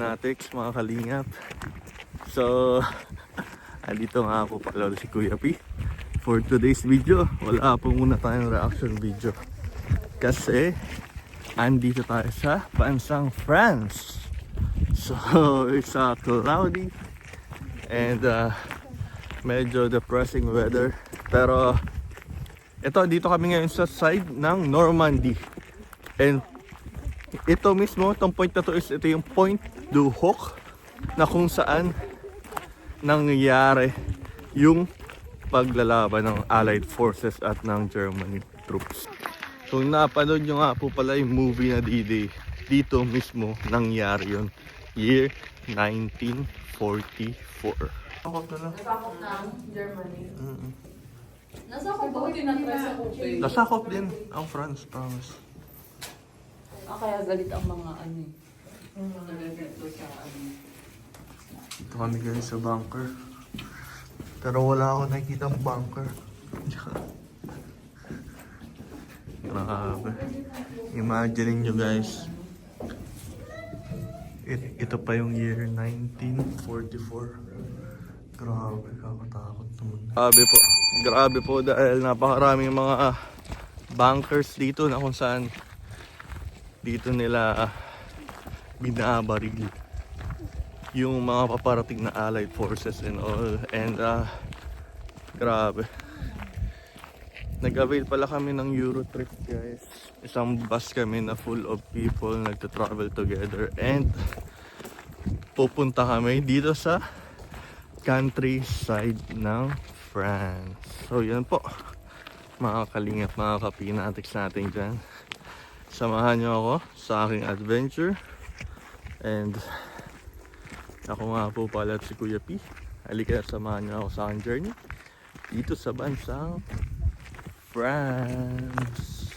Hello mga kalingap. So, andito nga po pala si Kuya P. For today's video, wala po muna tayong reaction video. Kasi, andito tayo sa bansang France. So, it's a cloudy and uh, medyo depressing weather. Pero, ito, dito kami ngayon sa side ng Normandy. And ito mismo, itong point na to is ito yung Point du Hoc na kung saan nangyayari yung paglalaban ng Allied Forces at ng Germany troops. Kung napanood nyo nga po pala yung movie na D-Day, dito mismo nangyari yun. Year 1944. Ako na lang. Nasakop ng Germany. Mm-mm. Nasakop ba? Tinatry sa Nasakop din ang France, promise. Ah, kaya galit ang mga ano eh. Nagagalit sa ano. Dito kami guys sa bunker. Pero wala ako nakikita ang bunker. Grabe. Imagine nyo guys. It, ito pa yung year 1944. Grabe, kakatakot naman. Grabe po. Grabe po dahil napakaraming mga bunkers dito na kung saan dito nila binabaril yung mga paparating na allied forces and all. And uh, grabe. Nag-avail pala kami ng Eurotrip guys. Isang bus kami na full of people nagta-travel together. And pupunta kami dito sa countryside ng France. So yan po. Mga kalingap mga kapinatics natin dyan. Samahan nyo ako sa aking adventure and ako nga po pala si Kuya P. Halika samahan niyo ako sa aking journey dito sa bansang France.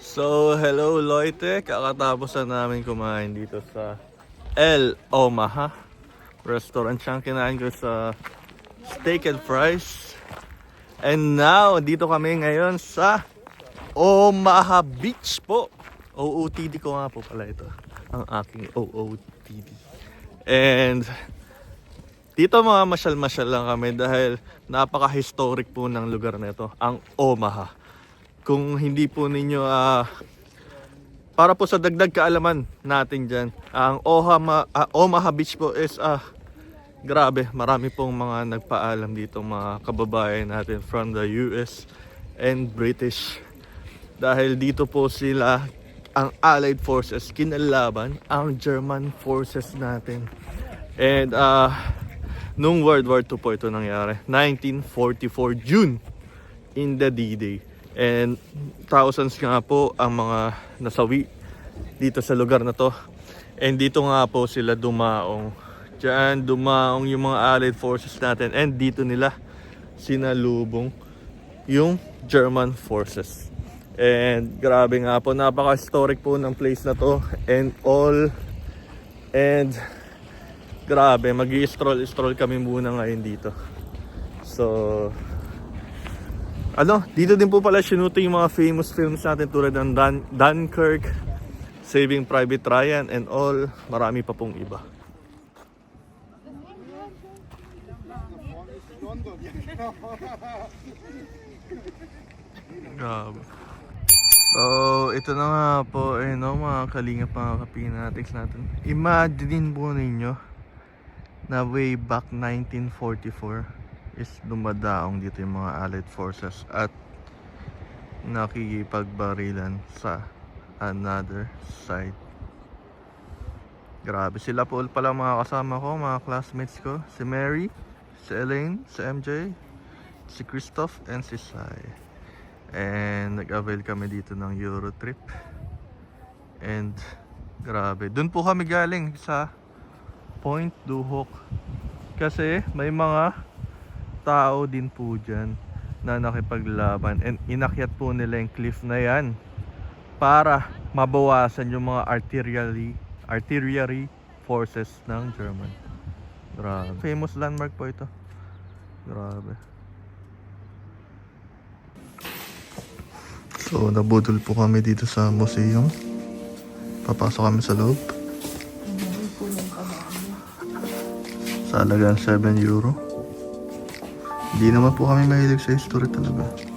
So, hello Loite. Kakatapos na namin kumain dito sa El Omaha restaurant. Siyang kinain ko sa steak and fries. And now, dito kami ngayon sa Omaha Beach po. OOTD ko nga po pala ito. Ang aking OOTD. And dito mga masyal-masyal lang kami dahil napaka-historic po ng lugar na ito, ang Omaha. Kung hindi po ninyo ah para po sa dagdag kaalaman natin dyan, ang Ohama, ah, Omaha Beach po is ah grabe, marami pong mga nagpaalam dito mga kababayan natin from the US and British dahil dito po sila ang Allied Forces kinalaban ang German forces natin. And uh, nung World War II po ito nangyari, 1944 June in the D-Day. And thousands nga po ang mga nasawi dito sa lugar na to. And dito nga po sila dumaong. Diyan dumaong yung mga Allied forces natin and dito nila sinalubong yung German forces. And grabe nga po, napaka-historic po ng place na to and all. And grabe, mag stroll stroll kami muna ngayon dito. So, ano, dito din po pala sinuto yung mga famous films natin tulad ng Dun Dunkirk, Saving Private Ryan and all. Marami pa pong iba. Grabe. So, ito na nga po, eh, no, mga kalingap mga kapinatics natin. Imagine po ninyo na way back 1944 is dumadaong dito yung mga Allied forces at nakikipagbarilan sa another side. Grabe sila po pala mga kasama ko, mga classmates ko. Si Mary, si Elaine, si MJ, si Christoph, and si Sai. And nag-avail kami dito ng Eurotrip. And grabe. Doon po kami galing sa Point du Hoc. Kasi may mga tao din po dyan na nakipaglaban. And inakyat po nila yung cliff na yan para mabawasan yung mga artillery artillery forces ng German. Grabe. Famous landmark po ito. Grabe. So, nabudol po kami dito sa museum. Papasok kami sa loob. Sa halagang 7 euro. Hindi naman po kami mahilig sa history talaga.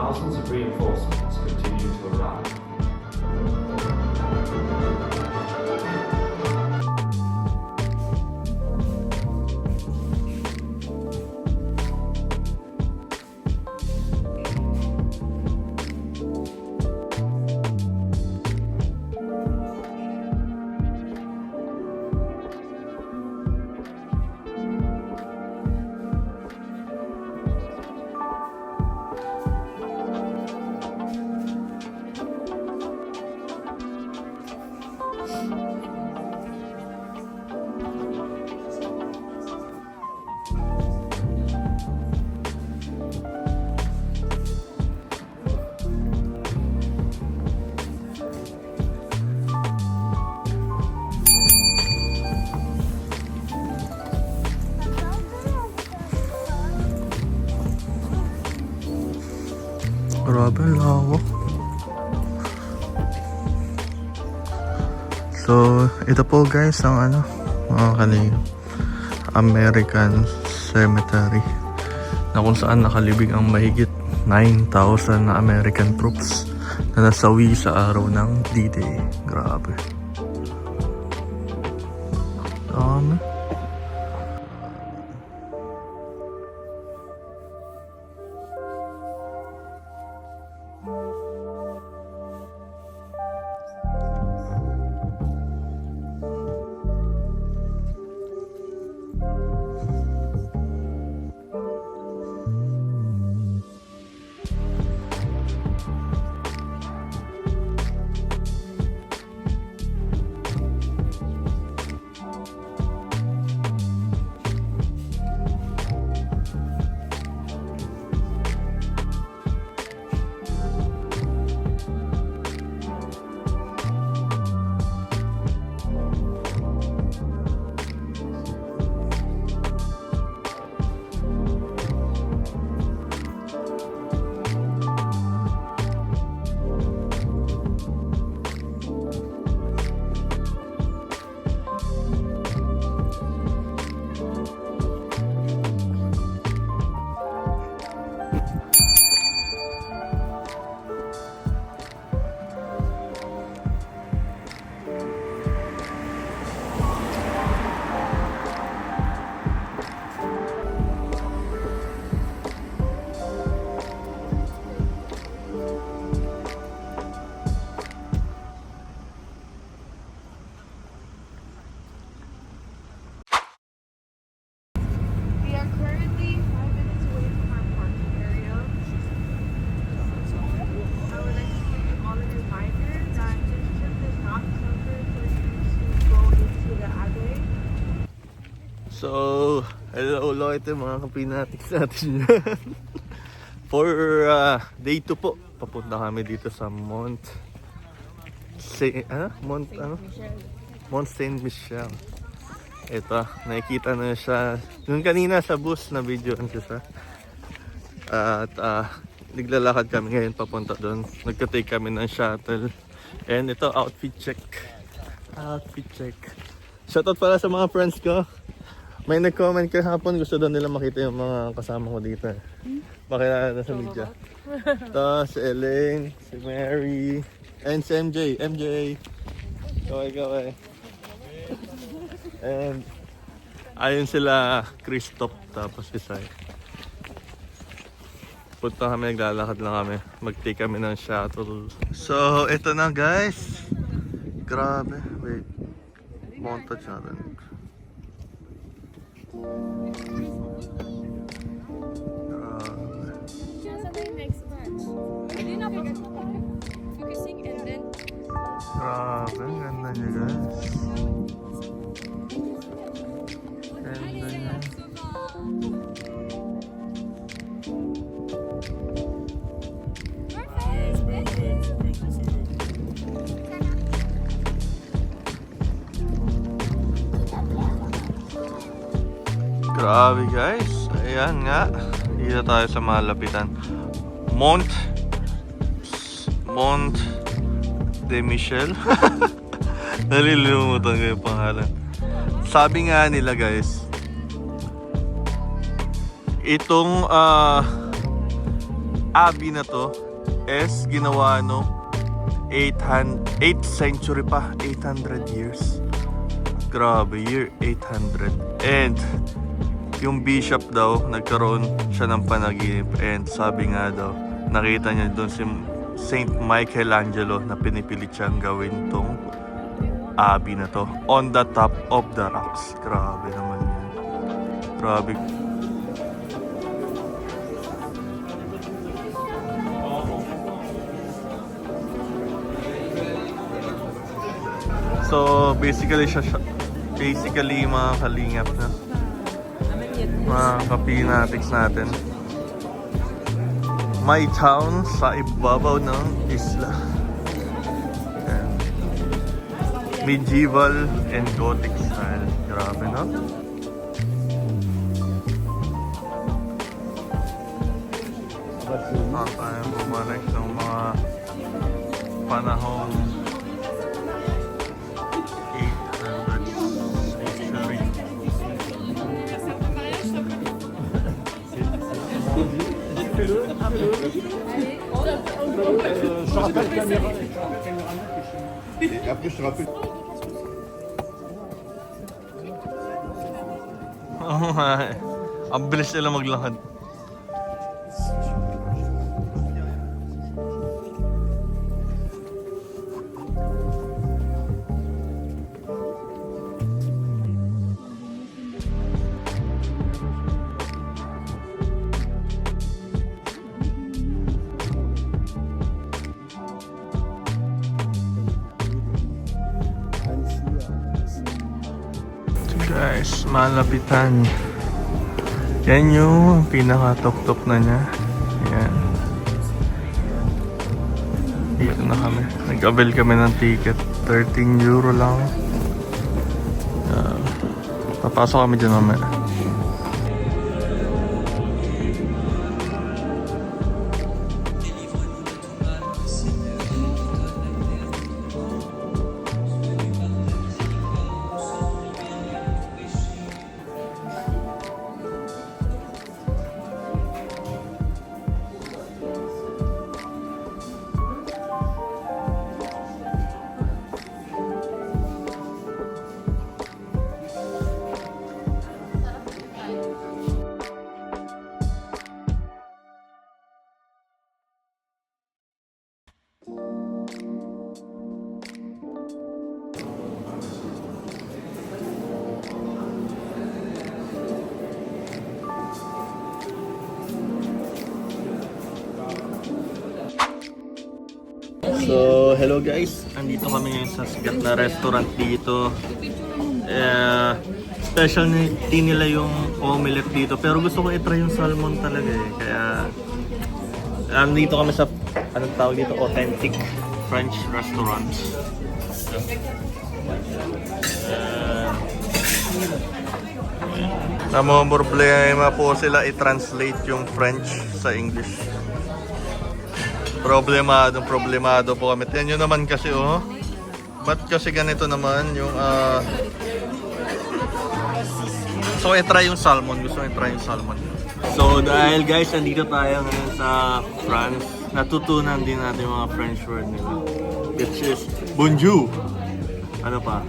Thousands of reinforcements continue to arrive. Ito po guys ang ano, mga kaling American Cemetery na kung saan nakalibing ang mahigit 9,000 na American troops na nasawi sa araw ng D-Day. Grabe. Hello Loite, mga kapinatics natin yan. For uh, day 2 po, papunta kami dito sa Mont... Say, ano? Mont, ano? Mont Saint Michel. Ito, nakikita na siya. Yung kanina sa bus na video siya sa. At ah, naglalakad kami ngayon papunta doon. Nagka-take kami ng shuttle. And ito, outfit check. Outfit check. Shoutout pala sa mga friends ko. May nag-comment kahapon, gusto daw nila makita yung mga kasama ko dito. Makilala na sa media. Ito, si Elaine, si Mary, and si MJ. MJ! Kaway, kaway. And, ayun sila, Christoph, tapos si Sai. Punta kami, naglalakad lang kami. Mag-take kami ng shuttle. So, ito na guys. Grabe. Wait. Monta challenge. Dito tayo sa malapitan. Mont Mont de Michel. Nalilimutan ko yung pangalan. Sabi nga nila guys, itong ah abbey na to is ginawa no 800 8th century pa 800 years grabe year 800 and yung bishop daw nagkaroon siya ng panaginip. And sabi nga daw nakita niya doon si Saint Michelangelo na pinipilit siyang gawin tong abbey na to. On the top of the rocks. Grabe naman yan grabe. So basically siya basically mga kalingap na mga kapinatics natin. My town sa ibabaw ng isla. Medieval and Gothic style. Grabe no? Ah, tayo bumalik ng mga panahong Après, je te rappelle. Ang bilis nila maglakad. Guys, malapitan. Yan yung pinaka-top-top na niya. Yan. Dito na kami. Nag-avail kami ng ticket. 13 euro lang. Uh, papasok kami dyan mamaya. Hello guys. Andito kami ngayon sa sikat na restaurant dito. Eh, specialty nila yung omelette dito. Pero gusto ko i-try yung salmon talaga eh. Kaya, andito kami sa, anong tawag dito? Authentic French restaurant. Uh, Namomroblema po sila i-translate yung French sa English. Problemado, problemado po kami. Yan yun naman kasi oh. Ba't kasi ganito naman yung ah So i-try yung salmon. Gusto ko i-try yung salmon. So dahil guys, nandito tayo ngayon sa France, natutunan din natin yung mga French word nila. Which is bonjour. Ano pa?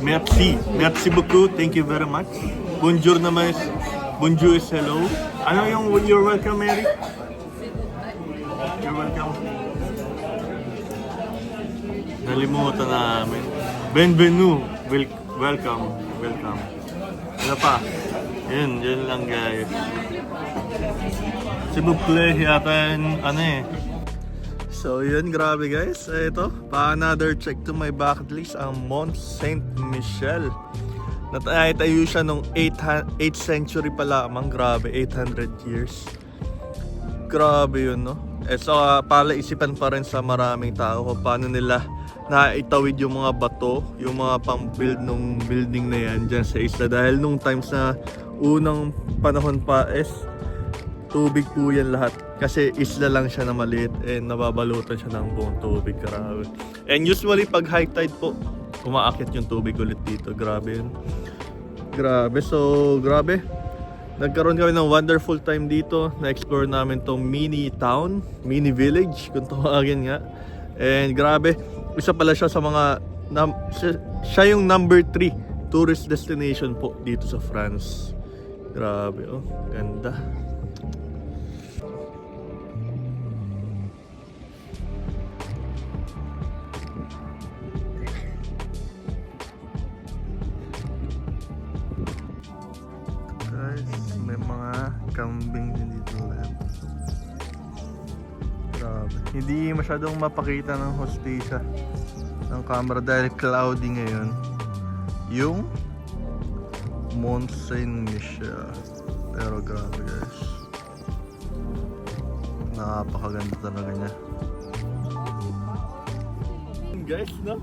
Merci. Merci beaucoup. Thank you very much. Bonjour naman is bonjour is hello. Ano yung you're welcome, Mary? Nalimutan namin. Benvenu. Wel- welcome. Welcome. Ano pa? Yun, yun lang guys. Si Buple yata yun, ano eh. So yun, grabe guys. Ito, pa another check to my bucket list, ang Mont Saint Michel. Nataytayo siya nung 8th 8th century pa lamang. Grabe, 800 years. Grabe yun, no? Eh, so, uh, palaisipan pa rin sa maraming tao kung paano nila naitawid yung mga bato, yung mga pang-build nung building na yan dyan sa isla. Dahil nung times na unang panahon pa is tubig po yan lahat. Kasi isla lang siya na maliit and nababalutan siya ng buong tubig. Grabe. And usually pag high tide po, umaakit yung tubig ulit dito. Grabe yun. Grabe. So, grabe. Nagkaroon kami ng wonderful time dito. Na-explore namin tong mini town, mini village, kung tawagin nga. And grabe, isa pala siya sa mga, num- siya, siya yung number 3 tourist destination po dito sa France. Grabe, oh. Ganda. Guys, may mga kambing din dito. Grabe. Hindi masyadong mapakita ng hostesa ng camera dahil cloudy ngayon. Yung Mont Saint Michel. Pero grabe guys. Napakaganda talaga niya. Guys, no?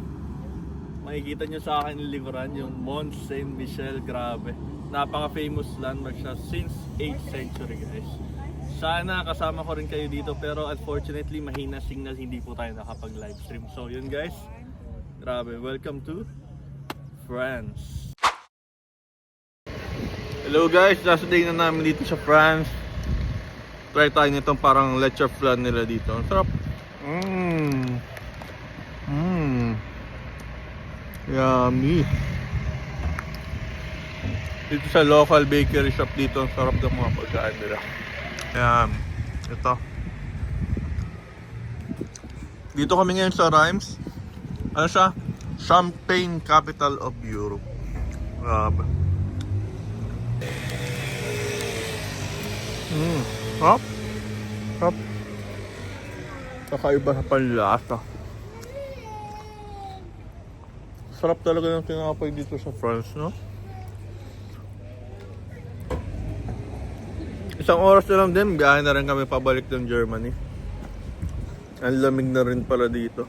makikita nyo sa akin liveran, yung Mont Saint Michel, grabe. Napaka-famous landmark siya since 8th century guys. Sana kasama ko rin kayo dito pero unfortunately mahina signal hindi po tayo nakapag live stream. So yun guys, grabe. Welcome to France. Hello guys, last day na namin dito sa France. Try tayo nitong parang leche flan nila dito. Ang sarap. Mmm. Mmm. Yummy. Dito sa local bakery shop dito, ang sarap ng mga pagkain nila. Ayan, ito. Dito kami ngayon sa Rhymes. Ano siya? Champagne capital of Europe. Grabe. Mmm, sarap. Sarap. Kakaiba sa panlasa. Sarap talaga ng tinapay dito sa France, no? Isang oras na lang din, biyahe na rin kami pabalik ng Germany. Ang lamig na rin pala dito.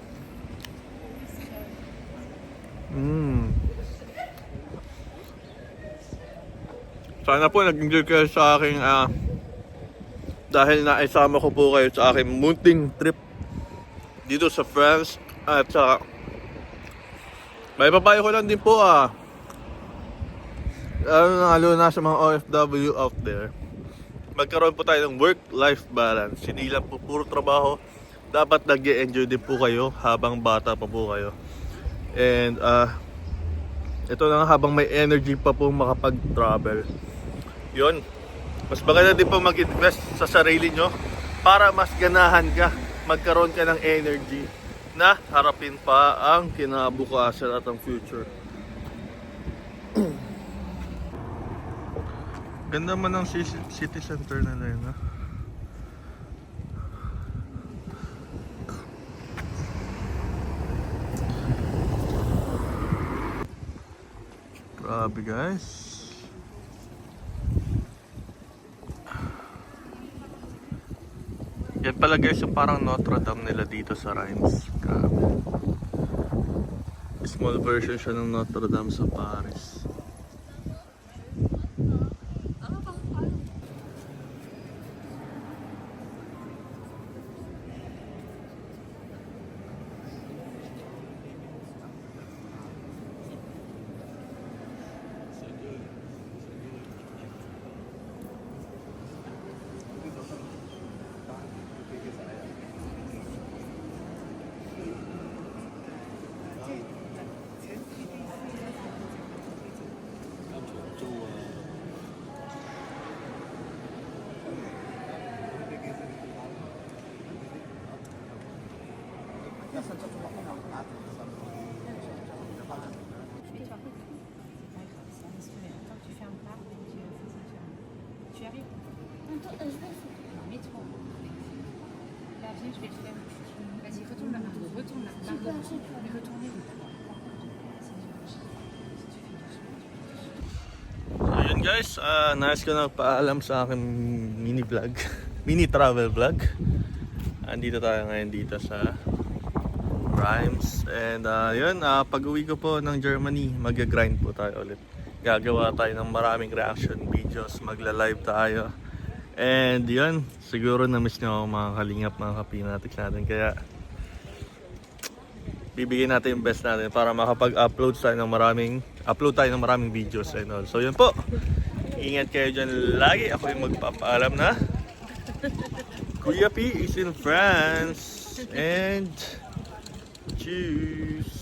Mm. Sana po nag-enjoy kayo sa aking ah, dahil naisama ko po kayo sa aking munting trip dito sa France at sa may papayo ko lang din po ah. Na lalo na sa mga OFW out there. Magkaroon po tayo ng work-life balance. Hindi lang po puro trabaho. Dapat nag enjoy din po kayo habang bata pa po kayo. And ah ito na habang may energy pa po makapag-travel. Yun. Mas maganda din po mag-invest sa sarili nyo para mas ganahan ka. Magkaroon ka ng energy na harapin pa ang kinabukasan at ang future. Ganda man ng ci- city center na yun, ha? Grabe guys. Yan pala guys yung parang Notre Dame nila dito sa Reims. Grabe. Small version siya ng Notre Dame sa Paris. So yun guys, uh, nais ko na paalam sa aking mini vlog, mini travel vlog. Andito tayo ngayon dito sa Rhymes. And uh, yun, uh, pag uwi ko po ng Germany, mag-grind po tayo ulit. gagawa tayo ng maraming reaction videos, magla-live tayo. And yun, siguro na-miss nyo ako mga kalingap, mga kapinatics natin. Kaya, bibigyan natin yung best natin para makapag-upload tayo ng maraming, upload tayo ng maraming videos and all. So yun po, ingat kayo dyan lagi. Ako yung magpapaalam na. Kuya P is in France. And, cheers!